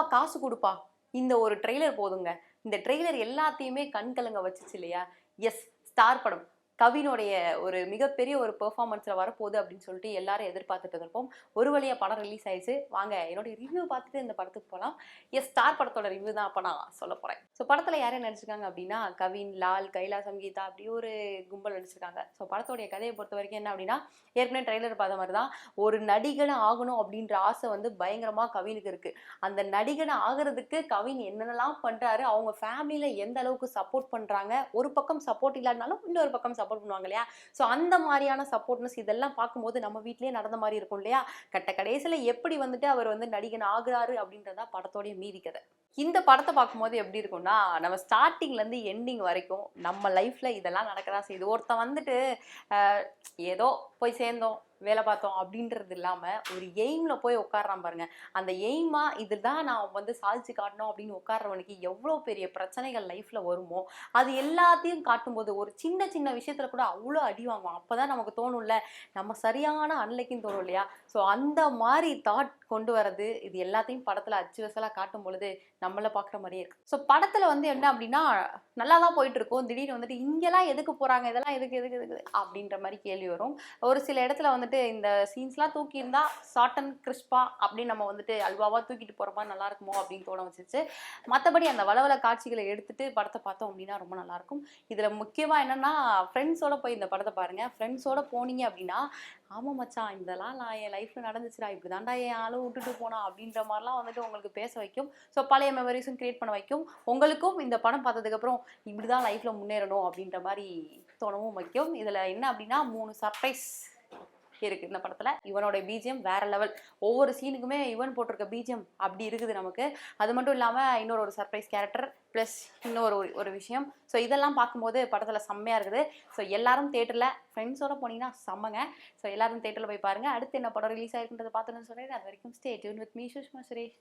அப்பா காசு கொடுப்பா. இந்த ஒரு ட்ரெய்லர் போதுங்க. இந்த ட்ரெய்லர் எல்லாத்தையுமே கண் கலங்க வச்சுச்சு இல்லையா? எஸ் ஸ்டார் படம். கவினுடைய ஒரு மிகப்பெரிய ஒரு பெர்ஃபார்மன்ஸில் வரப்போகுது அப்படின்னு சொல்லிட்டு எல்லாரும் எதிர்பார்த்துட்டு இருப்போம் ஒரு வழியாக படம் ரிலீஸ் ஆயிடுச்சு. வாங்க என்னுடைய ரிவ்யூ பார்த்துட்டு இந்த படத்துக்கு போகலாம் எஸ் ஸ்டார் படத்தோட ரிவ்யூ தான் அப்போ நான் சொல்ல போகிறேன் ஸோ படத்தில் யார் நடிச்சிருக்காங்க அப்படின்னா கவின் லால் கைலாசம் கீதா அப்படி ஒரு கும்பல் நடிச்சிருக்காங்க. ஸோ படத்தோடைய கதையை பொறுத்த வரைக்கும் என்ன அப்படின்னா ஏற்கனவே ட்ரெய்லர் பார்த்த மாதிரி தான் ஒரு நடிகனை ஆகணும் அப்படின்ற ஆசை வந்து பயங்கரமாக கவினுக்கு இருக்குது அந்த நடிகனை ஆகிறதுக்கு கவின் என்னென்னலாம் பண்ணுறாரு அவங்க ஃபேமிலியில் எந்த அளவுக்கு சப்போர்ட் பண்ணுறாங்க ஒரு பக்கம் சப்போர்ட் இல்லாட்டினாலும் இன்னொரு பக்கம் சப்போர்ட் சப்போர்ட் பண்ணுவாங்க இல்லையா? ஸோ அந்த மாதிரியான சப்போர்ட்னஸ் இதெல்லாம் பார்க்கும்போது நம்ம வீட்லேயே நடந்த மாதிரி இருக்கும் இல்லையா? கட்ட கடைசியில் எப்படி வந்துட்டு அவர் வந்து நடிகன் ஆகுறாரு அப்படின்றதா படத்தோடைய மீதி கதை இந்த படத்தை பார்க்கும்போது எப்படி இருக்கும்னா நம்ம ஸ்டார்டிங்லேருந்து எண்டிங் வரைக்கும் நம்ம லைஃப்பில் இதெல்லாம் நடக்கதான் செய்யுது. ஒருத்தன் வந்துட்டு ஏதோ போய் சேர்ந்தோம். வேலை பார்த்தோம் அப்படின்றது இல்லாமல் ஒரு எய்மில் போய் உட்காடுறான் பாருங்க. அந்த எய்மா இதுதான் நான் வந்து சாதிச்சு காட்டணும் அப்படின்னு உட்காடுறவனுக்கு எவ்வளோ பெரிய பிரச்சனைகள் லைஃப்பில் வருமோ? அது எல்லாத்தையும் காட்டும்போது ஒரு சின்ன சின்ன விஷயத்தில் கூட அவ்வளோ அடி வாங்குவான். அப்போ தான் நமக்கு தோணும்ல நம்ம சரியான அன்லைக்குன்னு தோணும் இல்லையா? ஸோ அந்த மாதிரி தாட் கொண்டு வரது இது எல்லாத்தையும் படத்தில் அச்சு வசலாக காட்டும் பொழுது நம்மளை பார்க்குற மாதிரியே இருக்கு. ஸோ படத்தில் வந்து என்ன அப்படின்னா நல்லா தான் போயிட்டு இருக்கும் திடீர்னு வந்துட்டு இங்கெல்லாம் எதுக்கு போகிறாங்க இதெல்லாம் எதுக்கு எதுக்கு எதுக்கு அப்படின்ற மாதிரி கேள்வி வரும். ஒரு சில இடத்துல வந்துட்டு இந்த சீன்ஸ்லாம் தூக்கியிருந்தா ஷார்ட் அண்ட் கிறிஸ்பா அப்படின்னு நம்ம வந்துட்டு அல்வாவாக தூக்கிட்டு போகிற மாதிரி நல்லா இருக்குமோ அப்படின்னு தோண வச்சிச்சு மற்றபடி அந்த வளவள காட்சிகளை எடுத்துட்டு படத்தை பார்த்தோம் அப்படின்னா ரொம்ப நல்லாயிருக்கும் இதில் முக்கியமாக என்னென்னா ஃப்ரெண்ட்ஸோட போய் இந்த படத்தை பாருங்கள் ஃப்ரெண்ட்ஸோட போனீங்க அப்படின்னா ஆமாம் மச்சான் இதெல்லாம் நான் என் லைஃப்பில் நடந்துச்சுடா இப்படி தாண்டா என் ஆளும் விட்டுட்டு போனா அப்படின்ற மாதிரிலாம் வந்துட்டு உங்களுக்கு பேச வைக்கும். ஸோ பழைய மெமரிஸும் கிரியேட் பண்ண வைக்கும். உங்களுக்கும் இந்த படம் பார்த்ததுக்கப்புறம் இப்படி தான் லைஃப்பில் முன்னேறணும் அப்படின்ற மாதிரி தோணவும் வைக்கும். இதில் என்ன அப்படின்னா மூணு சர்ப்ரைஸ் இருக்கு இந்த படத்துல. இவனோட பிஜிஎம் வேற லெவல் ஒவ்வொரு சீனுக்குமே இவன் போட்டிருக்க பிஜிஎம் அப்படி இருக்குது நமக்கு. அது மட்டும் இல்லாம இன்னொரு ஒரு சர்ப்ரைஸ் கேரக்டர் ப்ளஸ் இன்னொரு ஒரு ஒரு விஷயம். ஸோ இதெல்லாம் பார்க்கும்போது படத்தில் செம்மையாக இருக்குது. ஸோ எல்லாரும் தேட்டரில் ஃப்ரெண்ட்ஸோட போனீங்கன்னா செம்மங்க. ஸோ எல்லாரும் தேட்டரில் போய் பாருங்க. அடுத்து என்ன படம் ரிலீஸ் ஆயிருக்குன்றதை பார்த்துன்னு சொல்கிறேன் அது வரைக்கும் stay tune with me Sushma Suresh